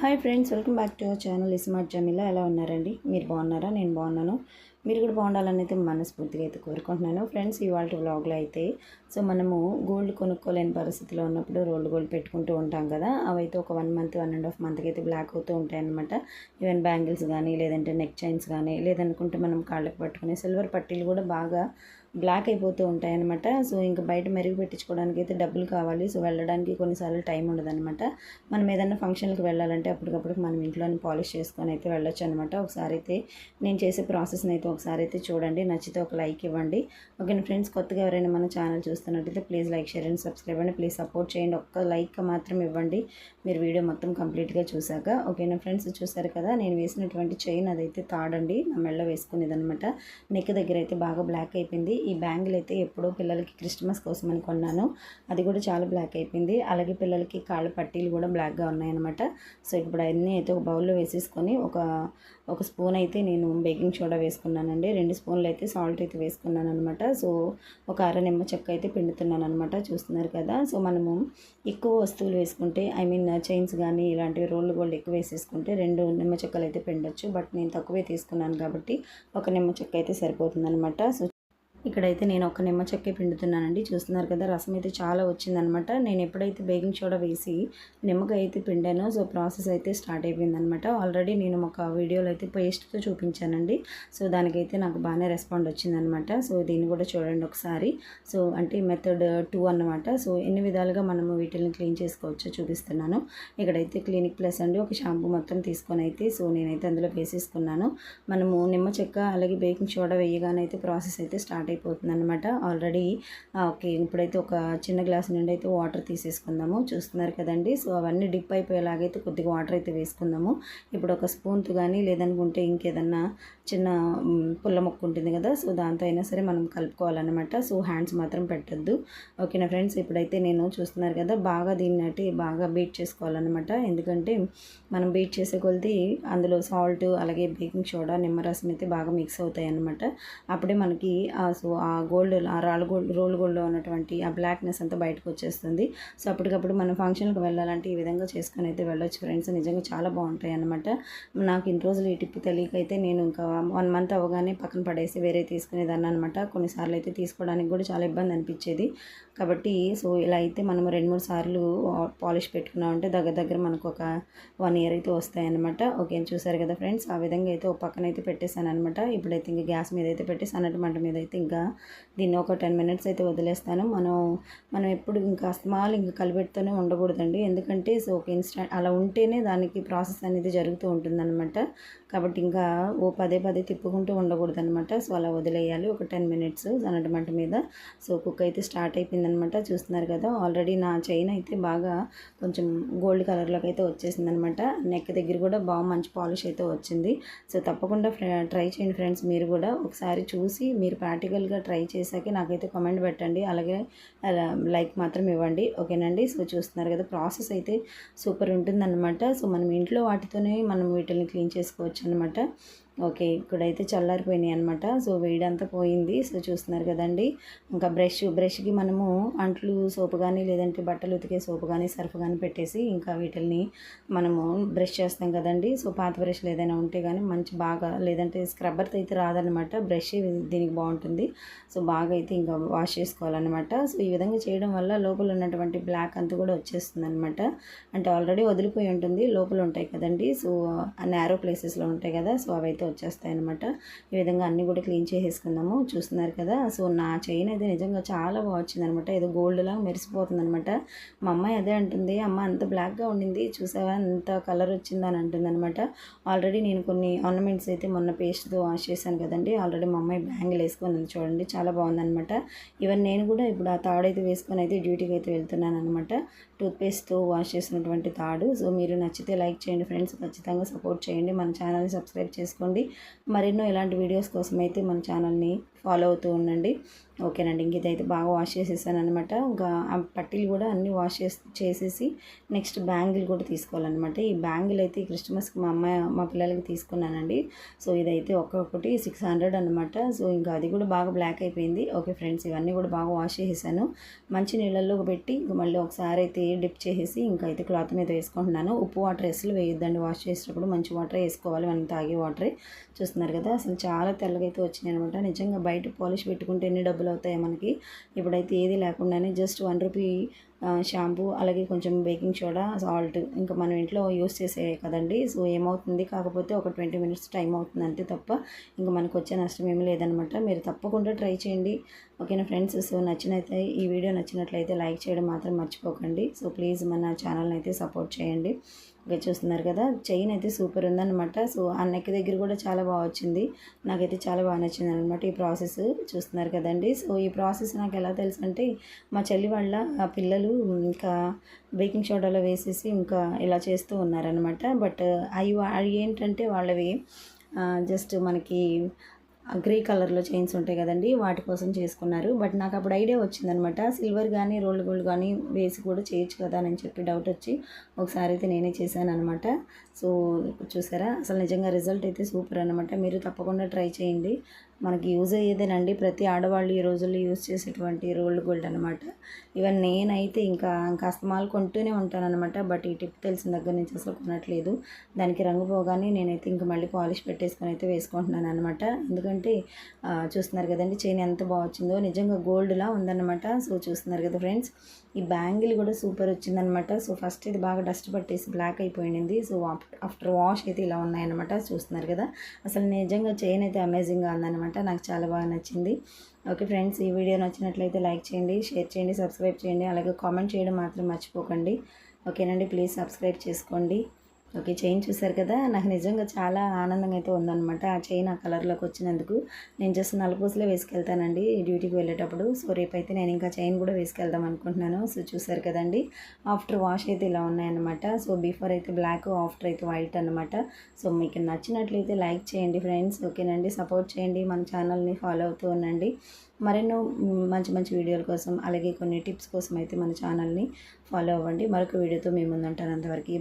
Hi friends welcome back to our channel iSmart Jameela ఎలా ఉన్నారండి? మీరు బాగున్నారా? నేను బాగున్నాను. మీరు కూడా బాగుండాలని అయితే మనస్ఫూర్తిగా అయితే కోరుకుంటున్నాను. ఫ్రెండ్స్ ఇవాళ వ్లాగ్లో అయితే సో మనము గోల్డ్ కొనుక్కోలేని పరిస్థితిలో ఉన్నప్పుడు రోల్డ్ గోల్డ్ పెట్టుకుంటూ ఉంటాం కదా. అవైతే ఒక one month one and half మంత్కి అయితే బ్లాక్ అవుతూ ఉంటాయి అనమాట ఈవెన్ బ్యాంగిల్స్ కానీ లేదంటే నెక్ చైన్స్ కానీ లేదనుకుంటే మనం కాళ్ళకు పట్టుకునే సిల్వర్ పట్టీలు కూడా బాగా బ్లాక్ అయిపోతూ ఉంటాయన్నమాట. సో ఇంకా బయట మెరుగు పెట్టించుకోవడానికి అయితే డబ్బులు కావాలి. సో వెళ్ళడానికి కొన్నిసార్లు టైం ఉండదన్నమాట. మనం ఏదైనా ఫంక్షన్కి వెళ్ళాలంటే అప్పటికప్పుడు మనం ఇంట్లోనే పాలిష్ చేసుకొని అయితే వెళ్ళొచ్చు అనమాట ఒకసారి అయితే నేను చేసే ప్రాసెస్ని అయితే ఒకసారి అయితే చూడండి. నచ్చితే ఒక లైక్ ఇవ్వండి. ఓకేనా ఫ్రెండ్స్? కొత్తగా ఎవరైనా మన ఛానల్ చూస్తున్నట్టయితే please like share and subscribe అండి. ప్లీజ్ సపోర్ట్ చేయండి. ఒక్క లైక్ మాత్రం ఇవ్వండి. మీరు వీడియో మొత్తం కంప్లీట్గా చూశాక. ఓకేనా ఫ్రెండ్స్? చూసారు కదా నేను వేసినటువంటి చైన్ అదైతే తాడండి. నా మెళ్ళ వేసుకునేది అనమాట నెక్ దగ్గర అయితే బాగా బ్లాక్ అయిపోయింది. ఈ బ్యాంగిల్ అయితే ఎప్పుడో పిల్లలకి క్రిస్మస్ కోసం అని కొన్నాను. అది కూడా చాలా బ్లాక్ అయిపోయింది. అలాగే పిల్లలకి కాళ్ళ పట్టీలు కూడా బ్లాక్గా ఉన్నాయన్నమాట. సో ఇప్పుడు అన్నీ అయితే ఒక బౌల్లో వేసేసుకొని ఒక ఒక స్పూన్ అయితే నేను బేకింగ్ సోడా వేసుకున్నానండి. రెండు స్పూన్లు అయితే సాల్ట్ అయితే వేసుకున్నాను అనమాట సో ఒక అర నిమ్మ చెక్క అయితే పిండుతున్నాను అనమాట చూస్తున్నారు కదా. సో మనము ఎక్కువ వస్తువులు వేసుకుంటే ఐ మీన్ చైన్స్ కానీ ఇలాంటివి రోళ్ళు గోల్డ్ ఎక్కువ వేసేసుకుంటే రెండు నిమ్మ చెక్కలు అయితే పిండొచ్చు. బట్ నేను తక్కువే తీసుకున్నాను కాబట్టి ఒక నిమ్మ చెక్క అయితే సరిపోతుంది అనమాట సో ఇక్కడైతే నేను ఒక నిమ్మ చెక్కే పిండుతున్నానండి. చూస్తున్నారు కదా రసం అయితే చాలా వచ్చిందనమాట. నేను ఎప్పుడైతే బేకింగ్ సోడా వేసి నిమ్మకాయ అయితే పిండానో సో ప్రాసెస్ అయితే స్టార్ట్ అయిపోయిందనమాట. ఆల్రెడీ నేను ఒక వీడియోలో అయితే పేస్ట్తో చూపించానండి. సో దానికైతే నాకు బాగానే రెస్పాండ్ వచ్చిందనమాట. సో దీన్ని కూడా చూడండి ఒకసారి. సో అంటే మెథడ్ టూ అన్నమాట. సో ఎన్ని విధాలుగా మనము వీటిని క్లీన్ చేసుకోవచ్చో చూపిస్తున్నాను. ఇక్కడైతే క్లినిక్ ప్లస్ అండి ఒక షాంపూ మొత్తం తీసుకొని అయితే సో నేనైతే అందులో వేసేసుకున్నాను. మనము నిమ్మ చెక్క అలాగే బేకింగ్ సోడా వేయగానే అయితే ప్రాసెస్ అయితే స్టార్ట్ అయిపోతుంది అనమాట ఆల్రెడీ ఓకే ఇప్పుడైతే ఒక చిన్న గ్లాస్ నుండి అయితే వాటర్ తీసేసుకుందాము. చూస్తున్నారు కదండి? సో అవన్నీ డిప్ అయిపోయేలాగైతే కొద్దిగా వాటర్ అయితే వేసుకుందాము. ఇప్పుడు ఒక స్పూన్తో కానీ లేదనుకుంటే ఇంకేదన్నా చిన్న పుల్ల మొక్క ఉంటుంది కదా? సో దాంతో అయినా సరే మనం కలుపుకోవాలన్నమాట. సో హ్యాండ్స్ మాత్రం పెట్టద్దు. ఓకేనా ఫ్రెండ్స్? ఇప్పుడైతే నేను చూస్తున్నారు కదా బాగా దీన్ని అట్టి బాగా బీట్ చేసుకోవాలన్నమాట. ఎందుకంటే మనం బీట్ చేసే కొలిది అందులో సాల్ట్ అలాగే బేకింగ్ సోడా నిమ్మరసం అయితే బాగా మిక్స్ అవుతాయి అన్నమాట అప్పుడే మనకి సో ఆ గోల్డ్ ఆ రాళ్ళు గోల్డ్ రోల్ గోల్డ్లో ఉన్నటువంటి ఆ బ్లాక్నెస్ అంతా బయటకు వచ్చేస్తుంది. సో అప్పటికప్పుడు మనం ఫంక్షన్కి వెళ్ళాలంటే ఈ విధంగా చేసుకొని అయితే వెళ్ళొచ్చు ఫ్రెండ్స్ నిజంగా చాలా బాగుంటాయి అనమాట నాకు ఇన్ని రోజులు ఈ టిప్ తెలియక అయితే నేను ఇంకా వన్ మంత్ అవ్వగానే పక్కన పడేసి వేరే తీసుకునేదాన్ని అనమాట కొన్నిసార్లు అయితే తీసుకోవడానికి కూడా చాలా ఇబ్బంది అనిపించేది. కాబట్టి సో ఇలా అయితే మనం రెండు మూడు సార్లు పాలిష్ పెట్టుకున్నామంటే దగ్గర దగ్గర మనకు ఒక వన్ ఇయర్ అయితే వస్తాయన్నమాట ఓకే చూసారు కదా ఫ్రెండ్స్ ఆ విధంగా అయితే ఒక పక్కన అయితే పెట్టేశాను అనమాట ఇప్పుడైతే ఇంకా గ్యాస్ మీద అయితే పెట్టేసి అన్నట్టు మంట మీద అయితే ఇంకా దీన్ని ఒక టెన్ మినిట్స్ అయితే వదిలేస్తాను. మనం మనం ఎప్పుడు ఇంకా అస్తమాలు ఇంకా కలిపెడుతూనే ఉండకూడదండి. ఎందుకంటే సో ఒక ఇన్స్టెంట్ అలా ఉంటేనే దానికి ప్రాసెస్ అనేది జరుగుతూ ఉంటుందన్నమాట. కాబట్టి ఇంకా ఓ పదే పదే తిప్పుకుంటూ ఉండకూడదనమాట సో అలా వదిలేయాలి. ఒక టెన్ మినిట్స్ అనటమంట మంట మీద. సో కుక్ అయితే స్టార్ట్ అయిపోయిందనమాట చూస్తున్నారు కదా ఆల్రెడీ నా చైన్ అయితే బాగా కొంచెం గోల్డ్ కలర్లోకి అయితే వచ్చేసిందనమాట నెక్ దగ్గర కూడా బాగా మంచి పాలిష్ అయితే వచ్చింది. సో తప్పకుండా ట్రై చేయండి ఫ్రెండ్స్ మీరు కూడా. ఒకసారి చూసి మీరు ప్రాక్టికల్గా ట్రై చేశాక నాకైతే కామెంట్ పెట్టండి. అలాగే లైక్ మాత్రం ఇవ్వండి. ఓకేనండి? సో చూస్తున్నారు కదా ప్రాసెస్ అయితే సూపర్ ఉంటుందన్నమాట. సో మనం ఇంట్లో వాటితోనే మనం వీటిని క్లీన్ చేసుకోవచ్చు అనమాట ఓకే ఇక్కడైతే చల్లారిపోయినాయి అనమాట సో వేడంతా పోయింది. సో చూస్తున్నారు కదండి. ఇంకా బ్రష్ బ్రష్కి మనము అంట్లు సోపు కానీ లేదంటే బట్టలు ఉతికే సోపు కానీ సర్ఫ్ కానీ పెట్టేసి ఇంకా వీటిని మనము బ్రష్ చేస్తాం కదండి. సో పాత బ్రష్లు ఏదైనా ఉంటే కానీ మంచి బాగా లేదంటే స్క్రబ్బర్తో అయితే రాదనమాట బ్రష్ దీనికి బాగుంటుంది. సో బాగా అయితే ఇంకా వాష్ చేసుకోవాలన్నమాట. సో ఈ విధంగా చేయడం వల్ల లోపల ఉన్నటువంటి బ్లాక్ అంతా కూడా వచ్చేస్తుంది అనమాట అంటే ఆల్రెడీ వదిలిపోయి ఉంటుంది. లోపల ఉంటాయి కదండి. సో నేరో ప్లేసెస్లో ఉంటాయి కదా. సో అవైతే వచ్చేస్తాయి అనమాట ఈ విధంగా అన్నీ కూడా క్లీన్ చేసేసుకుందాము. చూస్తున్నారు కదా? సో నా చైన్ అయితే నిజంగా చాలా బాగా వచ్చింది అనమాట ఏదో గోల్డ్ లాగా మెరిసిపోతుంది అనమాట మా అమ్మాయి అదే అంటుంది అమ్మ అంత బ్లాక్గా ఉండింది. చూసావా? అంత కలర్ వచ్చిందని అంటుంది అనమాట ఆల్రెడీ నేను కొన్ని ఆర్నమెంట్స్ అయితే మొన్న పేస్ట్తో వాష్ చేశాను కదండి. ఆల్రెడీ మా అమ్మాయి బ్యాంగిల్ వేసుకొని చూడండి. చాలా బాగుందనమాట ఈవెన్ నేను కూడా ఇప్పుడు ఆ తాడైతే వేసుకొని అయితే డ్యూటీకి అయితే వెళ్తున్నాను అనమాట టూత్పేస్ట్తో వాష్ చేసినటువంటి తాడు. సో మీరు నచ్చితే లైక్ చేయండి ఫ్రెండ్స్ ఖచ్చితంగా సపోర్ట్ చేయండి. మన ఛానల్ని సబ్స్క్రైబ్ చేసుకోండి. మరెన్నో ఇలాంటి వీడియోస్ కోసం అయితే మన ఛానల్ని ఫాలో అవుతూ ఉండండి. ఓకేనండి. ఇంక ఇదైతే బాగా వాష్ చేసేసాను అనమాట ఇంకా ఆ పట్టీలు కూడా అన్నీ వాష్ చేసి చేసేసి నెక్స్ట్ బ్యాంగిల్ కూడా తీసుకోవాలన్నమాట. ఈ బ్యాంగిల్ అయితే క్రిస్మస్కి మా అమ్మాయి మా పిల్లలకి తీసుకున్నానండి. సో ఇదైతే ఒక్కొక్కటి సిక్స్ హండ్రెడ్ అనమాట సో ఇంకా అది కూడా బాగా బ్లాక్ అయిపోయింది. ఓకే ఫ్రెండ్స్ ఇవన్నీ కూడా బాగా వాష్ చేసేసాను. మంచి నీళ్ళల్లో పెట్టి ఇంక మళ్ళీ ఒకసారి అయితే డిప్ చేసేసి ఇంకా అయితే క్లాత్ మీద వేసుకుంటున్నాను. ఉప్పు వాటర్ అసలు వేయొద్దండి. వాష్ చేసేటప్పుడు మంచి వాటర్ వేసుకోవాలి. మనం తాగే వాటరే. చూస్తున్నారు కదా అసలు చాలా తెల్లగా అయితే వచ్చినాయి అనమాట నిజంగా బయట పాలిష్ పెట్టుకుంటే ఎన్ని డబ్బులు అవుతాయి మనకి. ఇప్పుడైతే ఏది లేకుండానే జస్ట్ వన్ రూపీ షాంపూ అలాగే కొంచెం బేకింగ్ సోడా సాల్ట్ ఇంకా మనం ఇంట్లో యూస్ చేసే కదండి. సో ఏమవుతుంది? కాకపోతే ఒక ట్వంటీ మినిట్స్ టైం అవుతుంది అంతే తప్ప ఇంకా మనకు వచ్చే నష్టం ఏమీ లేదనమాట. మీరు తప్పకుండా ట్రై చేయండి. ఓకేనా ఫ్రెండ్స్? సో నచ్చినైతే ఈ వీడియో నచ్చినట్లయితే లైక్ చేయడం మాత్రం మర్చిపోకండి. సో ప్లీజ్ మన ఛానల్ని అయితే సపోర్ట్ చేయండి. ఓకే చూస్తున్నారు కదా? చైన్ అయితే సూపర్ ఉందన్నమాట. సో ఆ నెక్ దగ్గర కూడా చాలా బాగా వచ్చింది. నాకైతే చాలా బాగా నచ్చింది అనమాట ఈ ప్రాసెస్. చూస్తున్నారు కదండి? సో ఈ ప్రాసెస్ నాకు ఎలా తెలుసు అంటే మా చెల్లి వాళ్ళ పిల్లలు ఇంకా బేకింగ్ సోడాలో వేసేసి ఇంకా ఇలా చేస్తూ ఉన్నారనమాట బట్ అవి అవి ఏంటంటే వాళ్ళవి జస్ట్ మనకి గ్రే కలర్లో చైన్స్ ఉంటాయి కదండి వాటి కోసం చేసుకున్నారు. బట్ నాకు అప్పుడు ఐడియా వచ్చిందనమాట సిల్వర్ కానీ రోల్డ్ గోల్డ్ కానీ వేసి కూడా చేయొచ్చు కదా అని చెప్పి డౌట్ వచ్చి ఒకసారి అయితే నేనే చేశాను అనమాట సో చూసారా? అసలు నిజంగా రిజల్ట్ అయితే సూపర్ అనమాట. మీరు తప్పకుండా ట్రై చేయండి. మనకి యూజ్ అయ్యేదేనండి. ప్రతి ఆడవాళ్ళు ఈ రోజుల్లో యూజ్ చేసేటువంటి రోల్డ్ గోల్డ్ అనమాట ఈవెన్ నేనైతే ఇంకా ఇంకా అస్తమాలు కొంటూనే ఉంటానన్నమాట. బట్ ఈ టిప్ తెలిసిన దగ్గర నుంచి అసలు కొనట్లేదు. దానికి రంగు పోగానే నేనైతే ఇంకా మళ్ళీ పాలిష్ పెట్టేసుకొని అయితే వేసుకుంటున్నాను అనమాట ఎందుకంటే చూస్తున్నారు కదండి చైన్ ఎంత బాగా వచ్చిందో. నిజంగా గోల్డ్లా ఉందన్నమాట. సో చూస్తున్నారు కదా ఫ్రెండ్స్ ఈ బ్యాంగిల్ కూడా సూపర్ వచ్చిందనమాట సో ఫస్ట్ ఇది బాగా డస్ట్ పట్టేసి బ్లాక్ అయిపోయింది. సో ఆఫ్టర్ వాష్ అయితే ఇలా ఉన్నాయన్నమాట. చూస్తున్నారు కదా అసలు నిజంగా చైన్ అయితే అమేజింగ్గా ఉందన్నమాట. నాకు చాలా బాగా నచ్చింది. ఓకే ఫ్రెండ్స్ ఈ వీడియో నచ్చినట్లయితే లైక్ చేయండి షేర్ చేయండి సబ్స్క్రైబ్ చేయండి అలాగే కామెంట్ చేయడం మాత్రం మర్చిపోకండి. ఓకేనండి ప్లీజ్ సబ్స్క్రైబ్ చేసుకోండి. ఓకే చైన్ చూసారు కదా? నాకు నిజంగా చాలా ఆనందంగా అయితే ఉందన్నమాట ఆ చైన్ ఆ కలర్లోకి వచ్చినందుకు. నేను జస్ట్ నలుపూసలే వేసుకెళ్తానండి డ్యూటీకి వెళ్ళేటప్పుడు. సో రేపైతే నేను ఇంకా చైన్ కూడా వేసుకెళ్దాం అనుకుంటున్నాను. సో చూసారు కదండి? ఆఫ్టర్ వాష్ అయితే ఇలా ఉన్నాయన్నమాట. సో బిఫోర్ అయితే బ్లాక్ ఆఫ్టర్ అయితే వైట్ అనమాట సో మీకు నచ్చినట్లయితే లైక్ చేయండి ఫ్రెండ్స్. ఓకేనండి? సపోర్ట్ చేయండి. మన ఛానల్ని ఫాలో అవుతూ ఉండండి. మరెన్నో మంచి మంచి వీడియోల కోసం అలాగే కొన్ని టిప్స్ కోసం అయితే మన ఛానల్ని ఫాలో అవ్వండి. మరొక వీడియోతో మేము ముందుంటాను అంతవరకు